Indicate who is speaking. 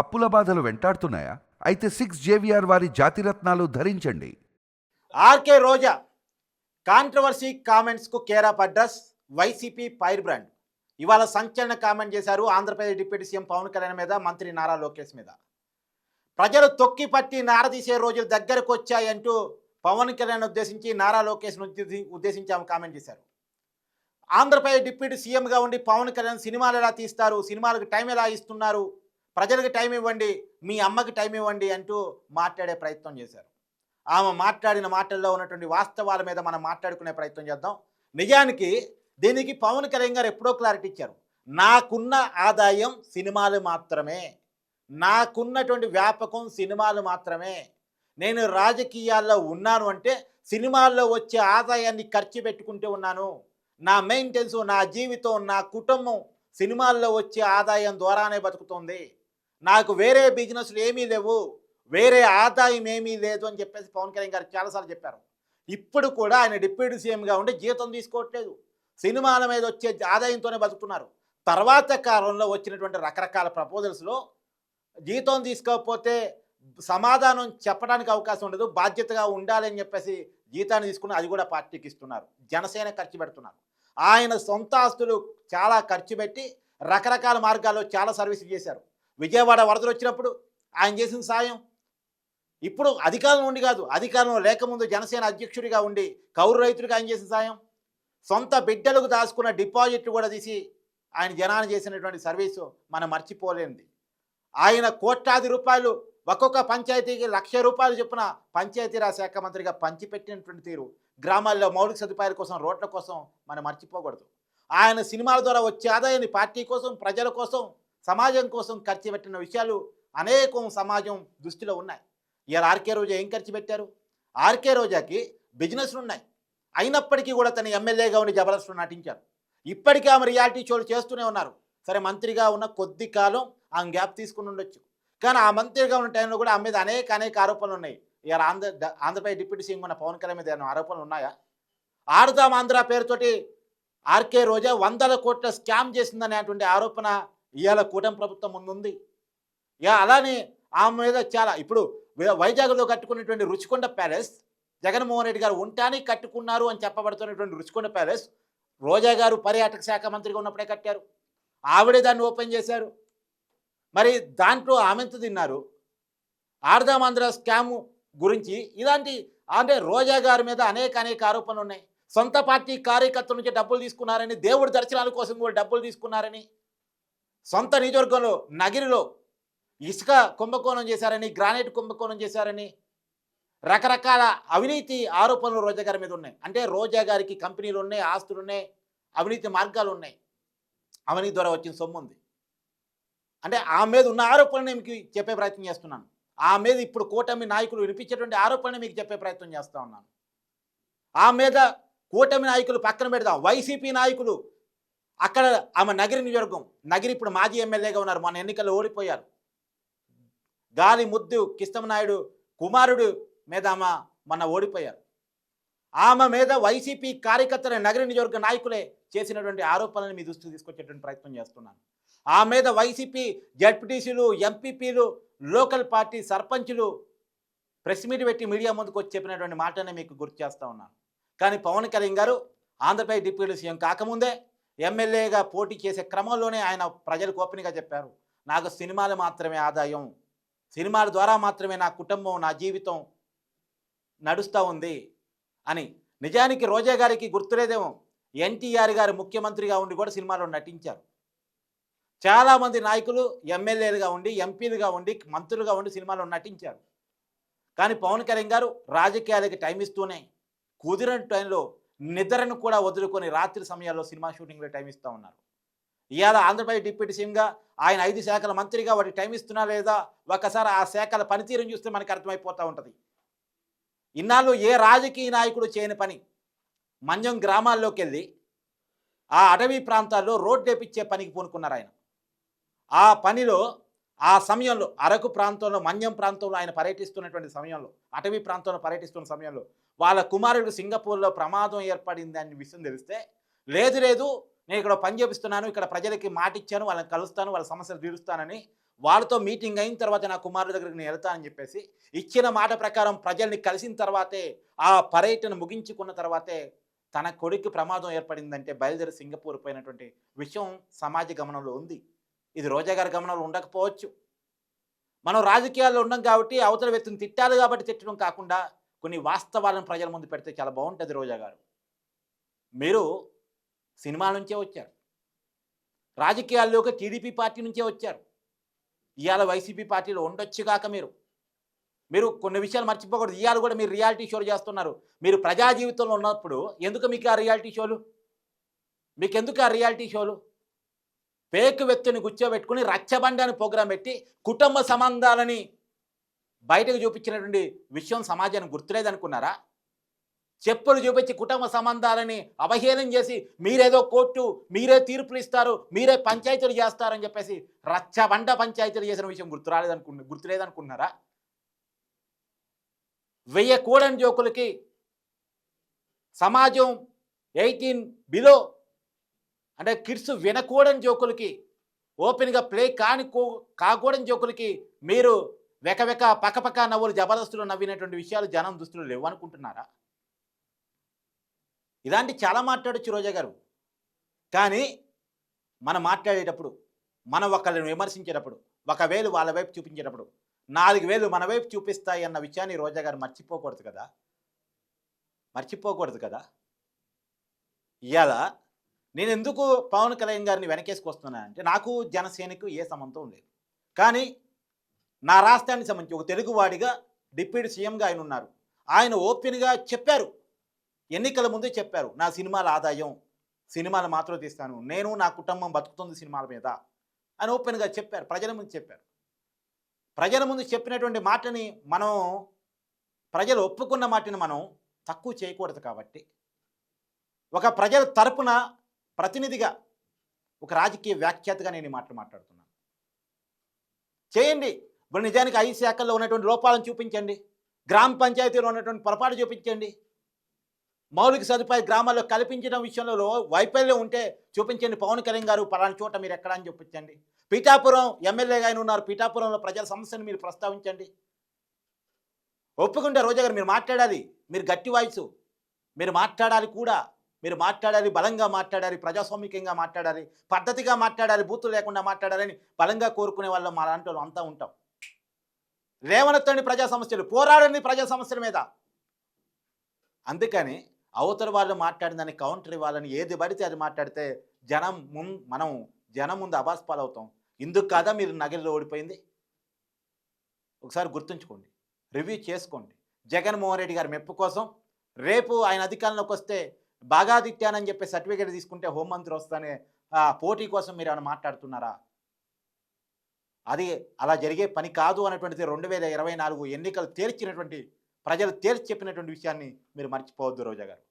Speaker 1: అప్పుల బాధలు వెంటాడుతున్నాయా? అయితే సిక్స్ జేవిఆర్ వారి జాతిరత్నాలు ధరించండి.
Speaker 2: RK Roja controversy కామెంట్స్కు care of address YCP fire brand ఇవాళ సంచలన కామెంట్ చేశారు ఆంధ్రప్రదేశ్ డిప్యూటీ సీఎం పవన్ కళ్యాణ్ మీద మంత్రి నారా లోకేష్ మీద. ప్రజలు తొక్కి పట్టి నారదీసే రోజులు దగ్గరకు వచ్చాయంటూ పవన్ కళ్యాణ్ ఉద్దేశించి నారా లోకేష్ను ఉద్దేశించి ఆమె కామెంట్ చేశారు. ఆంధ్రప్రదేశ్ డిప్యూటీ సీఎంగా ఉండి పవన్ కళ్యాణ్ సినిమాలు ఎలా తీస్తారు? సినిమాలకు టైం ఎలా ఇస్తున్నారు? ప్రజలకు టైం ఇవ్వండి మీ అమ్మకి టైం ఇవ్వండి అంటూ మాట్లాడే ప్రయత్నం చేశారు. ఆమె మాట్లాడిన మాటల్లో ఉన్నటువంటి వాస్తవాల మీద మనం మాట్లాడుకునే ప్రయత్నం చేద్దాం. నిజానికి దీనికి పవన్ కళ్యాణ్ గారు ఎప్పుడో క్లారిటీ ఇచ్చారు. నాకున్న ఆదాయం సినిమాలు మాత్రమే. నాకున్నటువంటి వ్యాపకం సినిమాలు మాత్రమే. నేను రాజకీయాల్లో ఉన్నాను అంటే సినిమాల్లో వచ్చే ఆదాయాన్ని ఖర్చు పెట్టుకుంటూ ఉన్నాను. నా మెయింటెన్స్ నా జీవితం నా కుటుంబం సినిమాల్లో వచ్చే ఆదాయం ద్వారానే బతుకుతుంది. నాకు వేరే బిజినెస్లు ఏమీ లేవు వేరే ఆదాయం ఏమీ లేదు అని చెప్పేసి పవన్ కళ్యాణ్ గారు చాలాసార్లు చెప్పారు. ఇప్పుడు కూడా ఆయన డిప్యూటీ సీఎంగా ఉండి జీతం తీసుకోవట్లేదు. సినిమాల మీద వచ్చే ఆదాయంతోనే బతుకుతున్నారు. తర్వాత కాలంలో వచ్చినటువంటి రకరకాల ప్రపోజల్స్లో జీతం తీసుకోకపోతే సమాధానం చెప్పడానికి అవకాశం ఉండదు బాధ్యతగా ఉండాలని చెప్పేసి జీతాన్ని తీసుకుని అది కూడా పార్టీకి ఇస్తున్నారు. జనసేన ఖర్చు పెడుతున్నారు. ఆయన సొంత ఆస్తులు చాలా ఖర్చు పెట్టి రకరకాల మార్గాల్లో చాలా సర్వీసులు చేశారు. విజయవాడ వరదలు వచ్చినప్పుడు ఆయన చేసిన సాయం. ఇప్పుడు అధికారం ఉండి కాదు అధికారంలో లేకముందు జనసేన అధ్యక్షుడిగా ఉండి కౌరు రైతుడికి ఆయన చేసిన సాయం. సొంత బిడ్డలకు దాచుకున్న డిపాజిట్ కూడా తీసి ఆయన జనాన్ని చేసినటువంటి సర్వీసు మనం మర్చిపోలేనిది. ఆయన కోట్లాది రూపాయలు ఒక్కొక్క పంచాయతీకి లక్ష రూపాయలు చొప్పున పంచాయతీరాజ్ శాఖ మంత్రిగా పంచిపెట్టినటువంటి తీరు గ్రామాల్లో మౌలిక సదుపాయాల కోసం రోడ్ల కోసం మనం మర్చిపోకూడదు. ఆయన సినిమాల ద్వారా వచ్చే ఆదాయాన్ని పార్టీ కోసం ప్రజల కోసం సమాజం కోసం ఖర్చు పెట్టిన విషయాలు అనేకం సమాజం దృష్టిలో ఉన్నాయి. ఇవాళ ఆర్కే రోజా ఏం ఖర్చు పెట్టారు? ఆర్కే రోజాకి బిజినెస్లు ఉన్నాయి. అయినప్పటికీ కూడా తన ఎమ్మెల్యేగా ఉండి జబర్దస్త్ నటించారు. ఇప్పటికీ ఆమె రియాలిటీ షోలు చేస్తూనే ఉన్నారు. సరే మంత్రిగా ఉన్న కొద్ది కాలం ఆమె గ్యాప్ తీసుకుని ఉండొచ్చు. కానీ ఆ మంత్రిగా ఉన్న టైంలో కూడా ఆమె మీద అనేక అనేక ఆరోపణలు ఉన్నాయి. ఇవాళ ఆంధ్ర ఆంధ్రప్రదేశ్ డిప్యూటీ సీఎం ఉన్న పవన్ కళ్యాణ్ మీద ఏమైనా ఆరోపణలు ఉన్నాయా? ఆడదాం ఆంధ్ర పేరుతోటి ఆర్కే రోజా వందల కోట్ల స్కామ్ చేసిందనేటువంటి ఆరోపణ ఇవాళ కూటమి ప్రభుత్వం ముందుంది. ఇక అలానే ఆమె మీద చాలా ఇప్పుడు వైజాగ్లో కట్టుకున్నటువంటి రుచికొండ ప్యాలెస్ జగన్మోహన్ రెడ్డి గారు ఉంటానికి కట్టుకున్నారు అని చెప్పబడుతున్నటువంటి రుచికొండ ప్యాలెస్ రోజా గారు పర్యాటక శాఖ మంత్రిగా ఉన్నప్పుడే కట్టారు. ఆవిడే దాన్ని ఓపెన్ చేశారు. మరి దాంట్లో ఆమెంత తిన్నారు? ఆర్దామాంధ్ర స్కాము గురించి ఇలాంటి అంటే రోజా గారి మీద అనేక అనేక ఆరోపణలు ఉన్నాయి సొంత పార్టీ కార్యకర్తల నుంచి డబ్బులు తీసుకున్నారని దేవుడి దర్శనాల కోసం కూడా డబ్బులు తీసుకున్నారని. సొంత నియోజకవర్గంలో నగిరిలో ఇసుక కుంభకోణం చేశారని గ్రానైట్ కుంభకోణం చేశారని రకరకాల అవినీతి ఆరోపణలు రోజా గారి మీద ఉన్నాయి. అంటే రోజా గారికి కంపెనీలు ఉన్నాయి ఆస్తులు ఉన్నాయి అవినీతి మార్గాలు ఉన్నాయి. అవినీతి ద్వారా వచ్చిన సొమ్ము ఉంది. అంటే ఆ మీద ఉన్న ఆరోపణలు మీకు చెప్పే ప్రయత్నం చేస్తున్నాను. ఆ మీద ఇప్పుడు కూటమి నాయకులు వినిపించేటువంటి ఆరోపణలు మీకు చెప్పే ప్రయత్నం చేస్తూ ఉన్నాను. ఆ మీద కూటమి నాయకులు పక్కన పెడదాం. వైసీపీ నాయకులు అక్కడ ఆమె నగిరి నియోజకవర్గం నగిరి ఇప్పుడు మాజీ ఎమ్మెల్యేగా ఉన్నారు. మన ఎన్నికల్లో ఓడిపోయారు. గాలి ముద్దు కిష్టమనాయుడు కుమారుడు మీద ఆమె మొన్న ఓడిపోయారు. ఆమె మీద వైసీపీ కార్యకర్తల నగర నియోజకవర్గ నాయకులే చేసినటువంటి ఆరోపణలను మీ దృష్టికి తీసుకొచ్చేటువంటి ప్రయత్నం చేస్తున్నాను. ఆ మీద వైసీపీ జడ్పీటీసీలు ఎంపీపీలు లోకల్ పార్టీ సర్పంచులు ప్రెస్ మీట్ పెట్టి మీడియా ముందుకు వచ్చి చెప్పినటువంటి మాటనే మీకు గుర్తు చేస్తూ ఉన్నాను. కానీ పవన్ కళ్యాణ్ గారు ఆంధ్రప్రదేశ్ డిప్యూటీ సీఎం కాకముందే ఎమ్మెల్యేగా పోటీ చేసే క్రమంలోనే ఆయన ప్రజలకు ఓపెన్గా చెప్పారు. నాకు సినిమాలు మాత్రమే ఆదాయం. సినిమాల ద్వారా మాత్రమే నా కుటుంబం నా జీవితం నడుస్తూ ఉంది అని. నిజానికి రోజా గారికి గుర్తులేదేమో. ఎన్టీఆర్ గారు ముఖ్యమంత్రిగా ఉండి కూడా సినిమాలో నటించారు. చాలామంది నాయకులు ఎమ్మెల్యేలుగా ఉండి ఎంపీలుగా ఉండి మంత్రులుగా ఉండి సినిమాలో నటించారు. కానీ పవన్ కళ్యాణ్ గారు రాజకీయాలకి టైం ఇస్తూనే కుదిరిన టైంలో నిద్రను కూడా వదులుకొని రాత్రి సమయాల్లో సినిమా షూటింగ్లో టైం ఇస్తూ ఉన్నారు. ఇవాళ ఆంధ్రప్రదేశ్ డిప్యూటీ సీఎంగా ఆయన ఐదు శాఖల మంత్రిగా వాటికి టైం ఇస్తున్నా లేదా ఒక్కసారి ఆ శాఖల పనితీరుని చూస్తే మనకు అర్థమైపోతూ ఉంటుంది. ఇన్నాళ్ళు ఏ రాజకీయ నాయకుడు చేయని పని? మంజం గ్రామాల్లోకి వెళ్ళి ఆ అటవీ ప్రాంతాల్లో రోడ్డు వేపించే పనికి పూనుకున్నారు ఆయన. ఆ పనిలో ఆ సమయంలో అరకు ప్రాంతంలో మంజం ప్రాంతంలో ఆయన పర్యటిస్తున్నటువంటి సమయంలో అటవీ ప్రాంతంలో పర్యటిస్తున్న సమయంలో వాళ్ళ కుమారుడు సింగపూర్లో ప్రమాదం ఏర్పడింది అని విషయం తెలిస్తే లేదు లేదు నేను ఇక్కడ పని చేపిస్తున్నాను ఇక్కడ ప్రజలకి మాట ఇచ్చాను వాళ్ళని కలుస్తాను వాళ్ళ సమస్యలు తీరుస్తానని వాళ్ళతో మీటింగ్ అయిన తర్వాత నా కుమారుడి దగ్గరికి నేను వెళ్తానని చెప్పేసి ఇచ్చిన మాట ప్రకారం ప్రజల్ని కలిసిన తర్వాతే ఆ పర్యటన ముగించుకున్న తర్వాతే తన కొడుకు ప్రమాదం ఏర్పడిందంటే బయలుదేరి సింగపూర్ పోయినటువంటి విషయం సమాజ గమనంలో ఉంది. ఇది రోజా గారి గమనంలో ఉండకపోవచ్చు. మనం రాజకీయాల్లో ఉన్నాం కాబట్టి అవతల వ్యక్తిని తిట్టాలి కాబట్టి తిట్టడం కాకుండా కొన్ని వాస్తవాలను ప్రజల ముందు పెడితే చాలా బాగుంటుంది రోజా గారు. మీరు సినిమా నుంచే వచ్చారు. రాజకీయాల్లోకి టీడీపీ పార్టీ నుంచే వచ్చారు. ఇవాళ వైసీపీ పార్టీలో ఉండొచ్చు కాక మీరు. మీరు కొన్ని విషయాలు మర్చిపోకూడదు. ఇవాళ కూడా మీరు రియాలిటీ షోలు చేస్తున్నారు. మీరు ప్రజా జీవితంలో ఉన్నప్పుడు ఎందుకు మీకు ఆ రియాలిటీ షోలు? మీకు ఎందుకు ఆ రియాలిటీ షోలు? పేకు వ్యక్తిని గుచ్చోబెట్టుకుని రచ్చబండాన్ని ప్రోగ్రాం పెట్టి కుటుంబ సంబంధాలని బయటకు చూపించినటువంటి విషయం సమాజానికి గుర్తులేదనుకున్నారా? చెప్పులు చూపించి కుటుంబ సంబంధాలని అవహేళన చేసి మీరేదో కోర్టు మీరే తీర్పులు ఇస్తారు మీరే పంచాయతీలు చేస్తారని చెప్పేసి రచ్చబండ పంచాయతీలు చేసిన విషయం గుర్తు రాలేదనుకున్న గుర్తులేదనుకున్నారా? వెయ్యి కూడని జోకులకి సమాజం ఎయిటీన్ బిలో అంటే కిడ్స్ వినకూడని జోకులకి ఓపెన్గా ప్లే కాని కూ- కాకూడని జోకులకి మీరు వెకవెక పక్కపక్క నవ్వులు జబర్దస్తులు నవ్వినటువంటి విషయాలు జనం దుస్తులు లేవు అనుకుంటున్నారా? ఇలాంటి చాలా మాట్లాడొచ్చు రోజా గారు. కానీ మనం మాట్లాడేటప్పుడు మనం ఒకళ్ళని విమర్శించేటప్పుడు ఒకవేళ వాళ్ళ వైపు చూపించేటప్పుడు నాలుగు వేలు మన వైపు చూపిస్తాయి అన్న విషయాన్ని రోజా గారు మర్చిపోకూడదు కదా? మర్చిపోకూడదు కదా? ఇవాళ నేను ఎందుకు పవన్ కళ్యాణ్ గారిని వెనకేసుకొస్తున్నా అంటే నాకు జనసేనకు ఏ సంబంధం లేదు. కానీ నా రాష్ట్రానికి సంబంధించి ఒక తెలుగువాడిగా డిప్యూటీ సీఎంగా ఆయన ఉన్నారు. ఆయన ఓపెన్గా చెప్పారు. ఎన్నికల ముందే చెప్పారు. నా సినిమాల ఆదాయం సినిమాలు మాత్రం తీస్తాను. నేను నా కుటుంబం బతుకుతుంది సినిమాల మీద. అని ఓపెన్గా చెప్పారు. ప్రజల ముందు చెప్పారు. ప్రజల ముందు చెప్పినటువంటి మాటని మనం ప్రజలు ఒప్పుకున్న మాటని మనం తక్కువ చేయకూడదు కాబట్టి. ఒక ప్రజల తరపున ప్రతినిధిగా ఒక రాజకీయ వ్యాఖ్యాతగా నేను ఈ మాటలు మాట్లాడుతున్నాను. చేయండి. ఇప్పుడు నిజానికి ఐదు శాఖల్లో ఉన్నటువంటి లోపాలను చూపించండి. గ్రామ పంచాయతీలో ఉన్నటువంటి పొరపాటు చూపించండి. మౌలిక సదుపాయ గ్రామాల్లో కల్పించడం విషయంలో వైఫల్యం ఉంటే చూపించండి. పవన్ కళ్యాణ్ గారు పలానా చోట మీరు ఎక్కడ అని చూపించండి. పీఠాపురం ఎమ్మెల్యేగా ఆయన ఉన్నారు. పీఠాపురంలో ప్రజల సమస్యను మీరు ప్రస్తావించండి. ఒప్పుకుంటే రోజా గారు మీరు మాట్లాడాలి. మీరు గట్టి వాయిస్. మీరు మాట్లాడాలి కూడా. మీరు మాట్లాడాలి బలంగా మాట్లాడాలి ప్రజాస్వామికంగా మాట్లాడాలి పద్ధతిగా మాట్లాడాలి బూతులు లేకుండా మాట్లాడాలని బలంగా కోరుకునే వాళ్ళం మా లాంటి అంతా ఉంటాం. లేవనెత్తండి ప్రజా సమస్యలు పోరాడండి ప్రజా సమస్యల మీద. అందుకని అవతల వాళ్ళు మాట్లాడిన దాన్ని కౌంటర్ ఇవ్వాలని ఏది పడితే అది మాట్లాడితే జనం ముం మనం జనం ముందు అబాస్ పాలవుతాం ఇందుకు కాదా మీరు నగరిలో ఓడిపోయింది? ఒకసారి గుర్తుంచుకోండి రివ్యూ చేసుకోండి. జగన్మోహన్ రెడ్డి గారి మెప్పు కోసం రేపు ఆయన అధికారంలోకి వస్తే బాగా తిట్టానని చెప్పి సర్టిఫికేట్ తీసుకుంటే హోంమంత్రి వస్తానే పోటీ కోసం మీరు ఏమైనా మాట్లాడుతున్నారా? అది అలా జరిగే పని కాదు అనేటువంటిది రెండు వేల ఇరవై నాలుగు ఎన్నికలు తేల్చినటువంటి ప్రజలు తేల్చి చెప్పినటువంటి విషయాన్ని మీరు మర్చిపోవద్దు రోజా గారు.